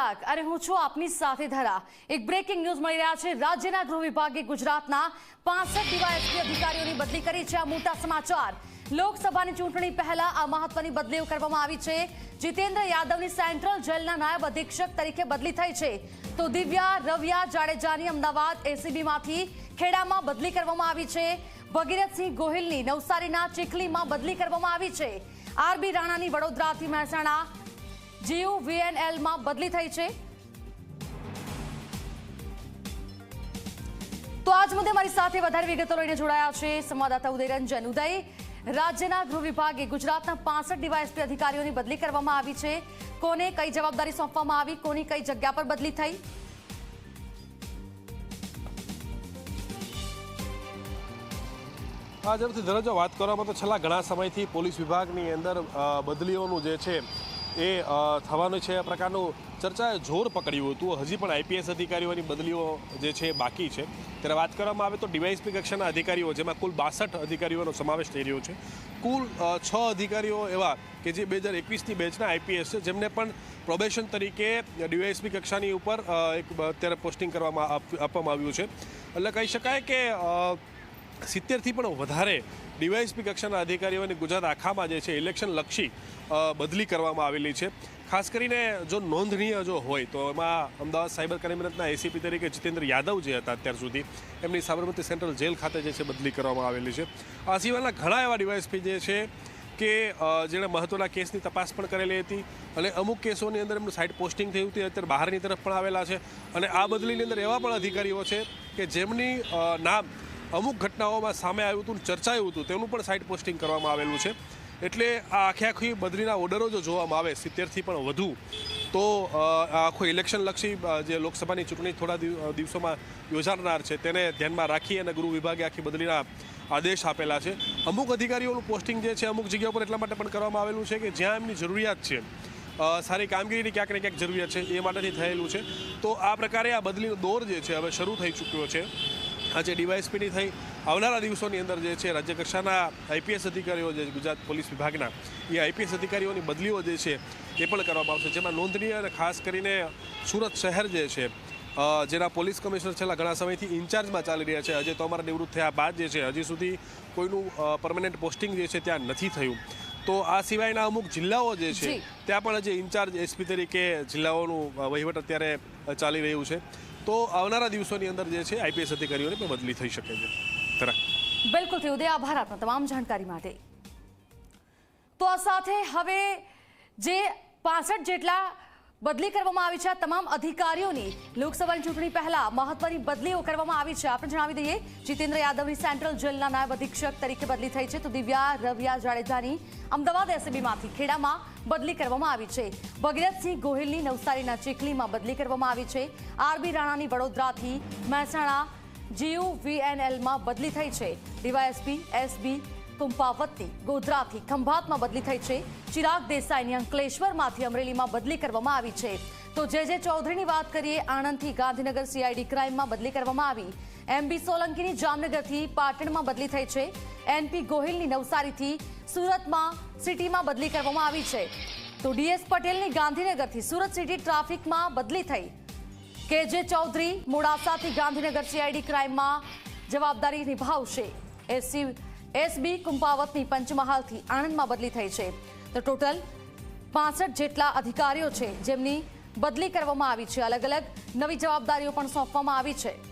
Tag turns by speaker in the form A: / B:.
A: કલાક અને હું છું આપની સાથે ધરા. એક બ્રેકિંગ ન્યૂઝ મળી રહ્યા છે. રાજ્યના ગૃહ વિભાગે ગુજરાતના પાસઠ ડીવાયએસપી અધિકારીઓની બદલી કરી છે આ મોટા સમાચાર. લોકસભાની ચૂંટણી પહેલા આ મહત્વની બદલીઓ કરવામાં આવી છે. જીતેન્દ્ર યાદવની સેન્ટ્રલ જેલના નાયબ અધિક્ષક તરીકે બદલી થઈ છે. તો દિવ્યા, રવિયા, જાડેજાની અમદાવાદ એસીબીમાંથી ખેડામાં બદલી કરવામાં આવી છે. ભગીરથસિંહ ગોહિલની નવસારીના ચીખલીમાં બદલી કરવામાં આવી છે. આરબી રાણાની વડોદરાથી મહેસાણા જીયુ વીએનએલમાં બદલી થઈ છે. તો આજ મુદ્દે મારી સાથે વધારે વિગતો લઈને જોડાયા છે સંવાદદાતા ઉદયરંજન ઉદય. રાજ્યના ગૃહ વિભાગે ગુજરાતના પાસઠ ડીવાયએસપી અધિકારીઓની બદલી કરવામાં આવી છે. કોને કઈ જવાબદારી સોંપવામાં આવી, કોની કઈ જગ્યા પર બદલી થઈ?
B: આ જરૂરથી ધરજો વાત કરવામાં તો છેલ્લા ઘણા સમયથી પોલીસ વિભાગની અંદર બદલીઓનું જે છે એ થવાનું છે આ પ્રકારનું ચર્ચાએ જોર પકડ્યું હતું. હજી પણ આઈપીએસ અધિકારીઓની બદલીઓ જે છે બાકી છે. ત્યારે વાત કરવામાં આવે તો ડીવાયએસપી કક્ષાના અધિકારીઓ, જેમાં કુલ બાસઠ અધિકારીઓનો સમાવેશ થઈ રહ્યો છે. કુલ છ અધિકારીઓ એવા કે જે બે હજાર એકવીસની બેચના આઈપીએસ છે, જેમને પણ પ્રોબેશન તરીકે ડીવાયએસપી કક્ષાની ઉપર એક અત્યારે પોસ્ટિંગ કરવામાં આપવામાં આવ્યું છે. એટલે કહી શકાય કે સિત્તેરથી પણ વધારે ડીવાયએસપી કક્ષાના અધિકારીઓની ગુજરાત આખામાં જે છે, ઇલેક્શન લક્ષી બદલી કરવામાં આવેલી છે. ખાસ કરીને જો નોંધનીય જો હોય, તો એમાં અમદાવાદ સાયબર ક્રાઇમ બ્રાન્ચના એસીપી તરીકે જીતેન્દ્ર યાદવ જે હતા અત્યાર સુધી, એમની સાબરમતી સેન્ટ્રલ જેલ ખાતે જે છે, બદલી કરવામાં આવેલી છે. આ સિવાયના ઘણા એવા ડીવાયએસપી જે છે કે જેણે મહત્ત્વના કેસની તપાસ પણ કરેલી હતી અને અમુક કેસોની અંદર એમનું સાઇડ પોસ્ટિંગ થયું હતી અત્યારે બહારની તરફ પણ આવેલા છે. અને આ બદલીની અંદર એવા પણ અધિકારીઓ છે કે જેમની નામ અમુક ઘટનાઓમાં સામે આવ્યું હતું ચર્ચાયું હતું, તેનું પણ સાઇડ પોસ્ટિંગ કરવામાં આવેલું છે. એટલે આ આખે આખી બદલીના ઓર્ડરો જો જોવામાં આવે, સિત્તેરથી પણ વધુ, તો આખું ઇલેક્શન લક્ષી જે લોકસભાની ચૂંટણી થોડા દિવ- દિવસોમાં યોજાનાર છે, તેને ધ્યાનમાં રાખી અને ગૃહ વિભાગે આખી બદલીના આદેશ આપેલા છે. અમુક અધિકારીઓનું પોસ્ટિંગ જે છે, અમુક જગ્યાઓ પર એટલા માટે પણ કરવામાં આવેલું છે કે જ્યાં એમની જરૂરિયાત છે સારી કામગીરીની ક્યાંક ને ક્યાંક જરૂરિયાત છે, એ માટેથી થયેલું છે. તો આ પ્રકારે આ બદલીનો દોર જે છે, હવે શરૂ થઈ ચૂક્યો છે. આજે ડીવાયએસપીની થઈ. આવનારા દિવસોની અંદર જે છે રાજ્ય કક્ષાના આઈપીએસ અધિકારીઓ જે ગુજરાત પોલીસ વિભાગના એ આઈપીએસ અધિકારીઓની બદલીઓ જે છે એ પણ કરવામાં આવશે. જેમાં નોંધનીય અને ખાસ કરીને સુરત શહેર જે છે જેના પોલીસ કમિશનર છેલ્લા ઘણા સમયથી ઇન્ચાર્જમાં ચાલી રહ્યા છે. હજી તો અમારા નિવૃત્ત થયા બાદ જે છે હજી સુધી કોઈનું પરમનન્ટ પોસ્ટિંગ જે છે ત્યાં નથી થયું. તો આ સિવાયના અમુક જિલ્લાઓ જે છે
A: ત્યાં
B: પણ હજી ઇન્ચાર્જ એસપી તરીકે જિલ્લાઓનું વહીવટ અત્યારે ચાલી રહ્યું છે. તો આવનારા દિવસોની અંદર જે છે આઈપીએસ અધિકારીઓને પણ બદલી થઈ શકે છે. તરા
A: બિલકુલ ઉદય, આભાર આપના તમામ જાણકારી માટે. તો આ સાથે હવે જે પાસઠ જેટલા બદલી કરવામાં આવી છે. તમામ અધિકારીઓની લોકસભાની ચૂંટણી પહેલા મહત્વની બદલીઓ કરવામાં આવી છે. આપણે જણાવી દઈએ, જીતેન્દ્ર યાદવની સેન્ટ્રલ જેલના નાયબ અધિક્ષક તરીકે બદલી થઈ છે તો દિવ્યા રવિયા જાડેજાની અમદાવાદ એસીબીમાંથી ખેડામાં બદલી કરવામાં આવી છે. ભગીરથસિંહ ગોહિલની નવસારીના ચીખલીમાં બદલી કરવામાં આવી છે. આરબી રાણાની વડોદરાથી મહેસાણા જીયુ વીએનએલમાં બદલી થઈ છે. ડીવાયએસપી, એસબી કુંપાવતની ગોધરાથી ખંભાતમાં બદલી થઈ છે. ચિરાગ દેસાઈની અંકલેશ્વરમાંથી અમરેલીમાં બદલી કરવામાં આવી છે. તો જે જે ચૌધરીની વાત કરીએ, આણંદથી ગાંધીનગર સીઆઈડી ક્રાઇમમાં બદલી કરવામાં આવી. એમબી સોલંકીની જામનગરથી પાટણમાં બદલી થઈ છે. એનપી ગોહિલની નવસારીથી સુરતમાં સિટીમાં બદલી કરવામાં આવી છે. તો ડીએસ પટેલની ગાંધીનગરથી સુરત સિટી ટ્રાફિકમાં બદલી થઈ. કે જે ચૌધરી મોડાસાથી ગાંધીનગર સીઆઈડી ક્રાઇમમાં જવાબદારી નિભાવશે. એસસી એસબી કુંપાવતની પંચમહાલથી આણંદમાં બદલી થઈ છે. તો ટોટલ પાસઠ જેટલા અધિકારીઓ છે જેમની બદલી કરવામાં આવી છે. અલગ અલગ નવી જવાબદારીઓ પણ સોંપવામાં આવી છે.